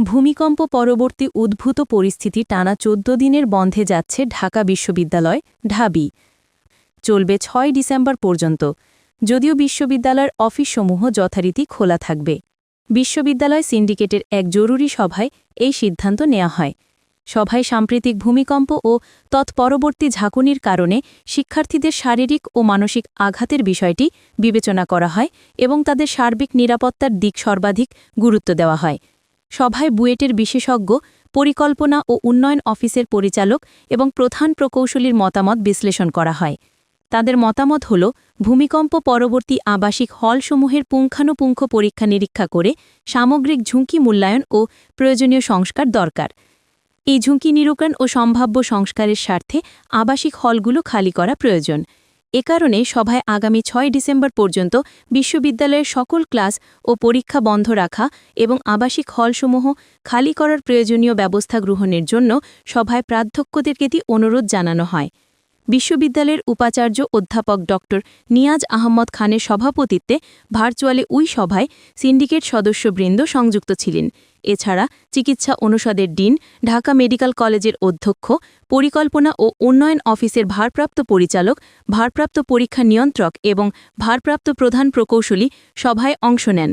ভূমিকম্প পরবর্তী উদ্ভূত পরিস্থিতি টানা চোদ্দ দিনের বন্ধে যাচ্ছে ঢাকা বিশ্ববিদ্যালয়, ঢাবি। চলবে ছয় ডিসেম্বর পর্যন্ত। যদিও বিশ্ববিদ্যালয়ের অফিসসমূহ যথারীতি খোলা থাকবে। বিশ্ববিদ্যালয় সিন্ডিকেটের এক জরুরি সভায় এই সিদ্ধান্ত নেওয়া হয়। সভায় সাম্প্রতিক ভূমিকম্প ও তৎপরবর্তী ঝাঁকুনির কারণে শিক্ষার্থীদের শারীরিক ও মানসিক আঘাতের বিষয়টি বিবেচনা করা হয় এবং তাদের সার্বিক নিরাপত্তার দিক সর্বাধিক গুরুত্ব দেওয়া হয়। সভায় বুয়েটের বিশেষজ্ঞ, পরিকল্পনা ও উন্নয়ন অফিসের পরিচালক এবং প্রধান প্রকৌশলীর মতামত বিশ্লেষণ করা হয়। তাদের মতামত হল, ভূমিকম্প পরবর্তী আবাসিক হলসমূহের পুঙ্খানুপুঙ্খ পরীক্ষা নিরীক্ষা করে সামগ্রিক ঝুঁকি মূল্যায়ন ও প্রয়োজনীয় সংস্কার দরকার। এই ঝুঁকি নিরূপণ ও সম্ভাব্য সংস্কারের স্বার্থে আবাসিক হলগুলো খালি করা প্রয়োজন। এ কারণে সভায় আগামী ছয় ডিসেম্বর পর্যন্ত বিশ্ববিদ্যালয়ের সকল ক্লাস ও পরীক্ষা বন্ধ রাখা এবং আবাসিক হলসমূহ খালি করার প্রয়োজনীয় ব্যবস্থা গ্রহণের জন্য সভায় প্রাধ্যক্ষদেরকে অনুরোধ জানানো হয়। বিশ্ববিদ্যালয়ের উপাচার্য অধ্যাপক ড নিয়াজ আহমদ খানের সভাপতিত্বে ভার্চুয়ালে উই সভায় সিন্ডিকেট সদস্যবৃন্দ সংযুক্ত ছিলেন। এছাড়া চিকিৎসা অনুষদের ডিন, ঢাকা মেডিকেল কলেজের অধ্যক্ষ, পরিকল্পনা ও উন্নয়ন অফিসের ভারপ্রাপ্ত পরিচালক, ভারপ্রাপ্ত পরীক্ষা নিয়ন্ত্রক এবং ভারপ্রাপ্ত প্রধান প্রকৌশলী সভায় অংশ নেন।